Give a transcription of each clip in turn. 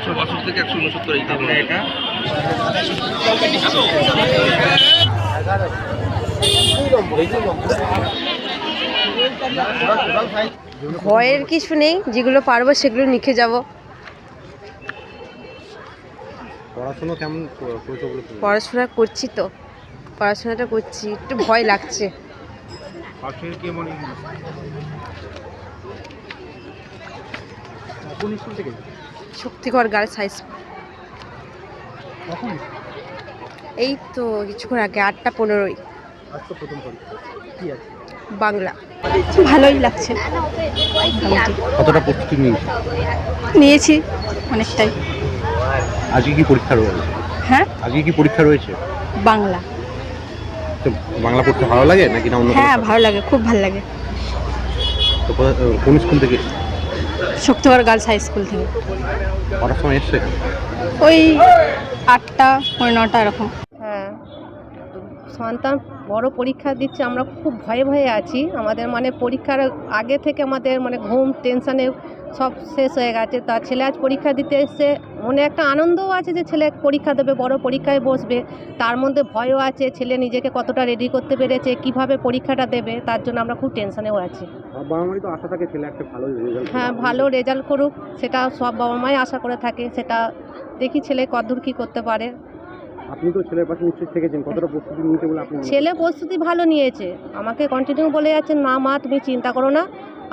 একশো বাষট্টি থেকে একশো উনসত্তর এই তাহলে এটা ভয়ের কিছু নেই যেগুলো পারব সেগুলো লিখে যাব। পড়াশোনা কেমন করেছ বলে তুমি? পড়াশোনা করছি তো। পড়াশোনাটা করছি একটু ভয় লাগছে। কোন স্কুল থেকে? Shaktigarh girls high school. এই তো কিছুক্ষণ আগে আটটা পনেরোই। প্রথম পরীক্ষা। কি আছে? বাংলা। ভালোই লাগছে। কতটা প্রস্তুতি নিয়েছো? নিয়েছি অনেকটাই। আজকে কি পরীক্ষা রয়েছে? হ্যাঁ? আজকে কি পরীক্ষা রয়েছে? বাংলা। তো বাংলা পড়তে ভালো লাগে নাকি না অন্য হ্যাঁ ভালো লাগে খুব ভালো লাগে। তো কোন স্কুল থেকে শক্তিগড় গার্লস হাই স্কুল থেকে। কটার সময় এসছে? ওই আটটা পনেরো নটা এরকম। হ্যাঁ সন্তান বড় পরীক্ষা দিচ্ছে আমরা খুব ভয়ে ভয়ে আছি। আমাদের মানে পরীক্ষার আগে থেকে আমাদের মানে ঘুম টেনশানে সব শেষ হয়ে গেছে। তার ছেলে আজ পরীক্ষা দিতে এসছে। মনে একটা আনন্দও আছে যে ছেলে পরীক্ষা দেবে বড় পরীক্ষায় বসবে। তার মধ্যে ভয়ও আছে ছেলে নিজেকে কতটা রেডি করতে পেরেছে কীভাবে পরীক্ষাটা দেবে তার জন্য আমরা খুব টেনশানেও আছি। হ্যাঁ ভালো রেজাল্ট করুক সেটা সব বাবা মাই আশা করে থাকে। সেটা দেখি ছেলে কতদূর কী করতে পারে। আপনি তো ছেলের পাশে নিশ্চয়ই থেকেছেন। কতটা প্রস্তুতি নিয়েছে বলে আপনি ছেলে প্রস্তুতি ভালো নিয়েছে। আমাকে কন্টিনিউ বলে যাচ্ছে না মা তুমি চিন্তা করো না।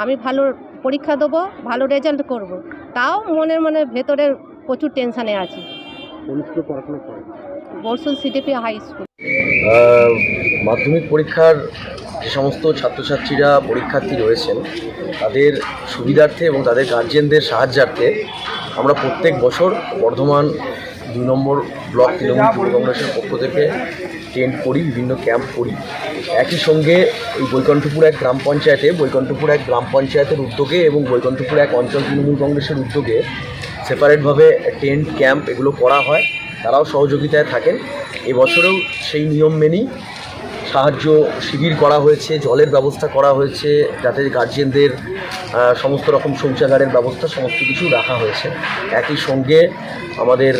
আমি ভালো পরীক্ষা দেবো ভালো রেজাল্ট করব। তাও মনের মনে ভেতরে প্রচুর টেনশানে আছি। বর্ষুল সিডিপি হাই স্কুল মাধ্যমিক পরীক্ষার যে সমস্ত ছাত্রছাত্রীরা পরীক্ষার্থী রয়েছেন তাদের সুবিধার্থে এবং তাদের গার্জেনদের সাহায্যার্থে আমরা প্রত্যেক বছর বর্ধমান দুই নম্বর ব্লক তৃণমূল যুব কংগ্রেসের পক্ষ থেকে টেন্ট করি বিভিন্ন ক্যাম্প করি একই সঙ্গে এই বৈকণ্ঠপুর এক গ্রাম পঞ্চায়েতে বৈকণ্ঠপুর এক গ্রাম পঞ্চায়েতের উদ্যোগে এবং বৈকণ্ঠপুর এক অঞ্চল তৃণমূল কংগ্রেসের উদ্যোগে সেপারেটভাবে টেন্ট ক্যাম্প এগুলো করা হয়। তারাও সহযোগিতায় থাকেন। এবছরেও সেই নিয়ম মেনেই সাহায্য শিবির করা হয়েছে জলের ব্যবস্থা করা হয়েছে যাতে গার্জেনদের আহ, সমস্ত রকম শৌচাগারের ব্যবস্থা, সমস্ত কিছু রাখা হয়েছে। একই সঙ্গে আমাদের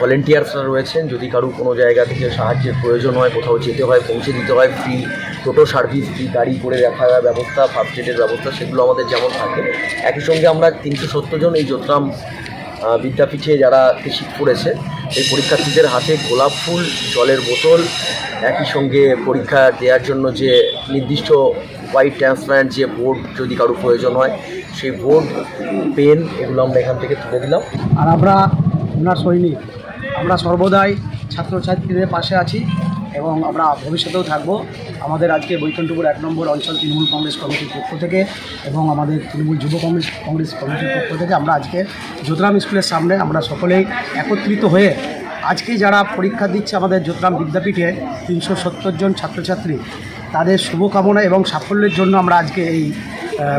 ভলেন্টিয়ার্সরা রয়েছেন। যদি কারও কোনো জায়গা থেকে সাহায্যের প্রয়োজন হয়, কোথাও যেতে হয়, পৌঁছে দিতে হয় ফ্রি টোটো সার্ভিস ফ্রি গাড়ি করে রাখার ব্যবস্থা ফার্স্ট এডের ব্যবস্থা, সেগুলো আমাদের যেমন থাকে, একই সঙ্গে আমরা তিনশো সত্তর জন এই যোত্রাম বিদ্যাপীঠে যারা শীত পড়েছে এই পরীক্ষার্থীদের হাতে গোলাপ ফুল, জলের বোতল, একই সঙ্গে পরীক্ষা দেওয়ার জন্য যে নির্দিষ্ট হোয়াইট ট্রান্সপারেন্ট যে বোর্ড যদি কারও প্রয়োজন হয়, সেই বোর্ড পেন এগুলো আমরা এখান থেকে তুলে দিলাম। আর আমরা ওনার সৈনিক, আমরা সর্বদাই ছাত্রছাত্রীদের পাশে আছি। এবং আমরা ভবিষ্যতেও থাকব। আমাদের আজকে বৈকুণ্ঠপুর এক নম্বর অঞ্চল তৃণমূল কংগ্রেস কমিটির পক্ষ থেকে এবং আমাদের তৃণমূল যুব কংগ্রেস কংগ্রেস কমিটির পক্ষ থেকে আমরা আজকে যোতরাম স্কুলের সামনে আমরা সকলেই একত্রিত হয়ে আজকে যারা পরীক্ষা দিচ্ছে আমাদের যোতরাম বিদ্যাপীঠে তিনশো সত্তর জন ছাত্রছাত্রী, তাদের শুভকামনা এবং সাফল্যের জন্য আমরা আজকে এই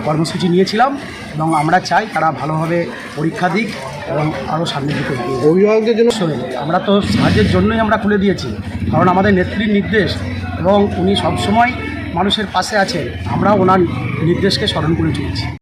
কর্মসূচি নিয়েছিলাম এবং আমরা চাই তারা ভালোভাবে পরীক্ষা দিক এবং আরও সামনের দিকে। অভিভাবকদের জন্য? আমরা তো সাহায্যের জন্যই আমরা খুলে দিয়েছি কারণ আমাদের নেত্রীর নির্দেশ এবং উনি সবসময় মানুষের পাশে আছেন। আমরা ওনার নির্দেশকে স্মরণ করে চলছি।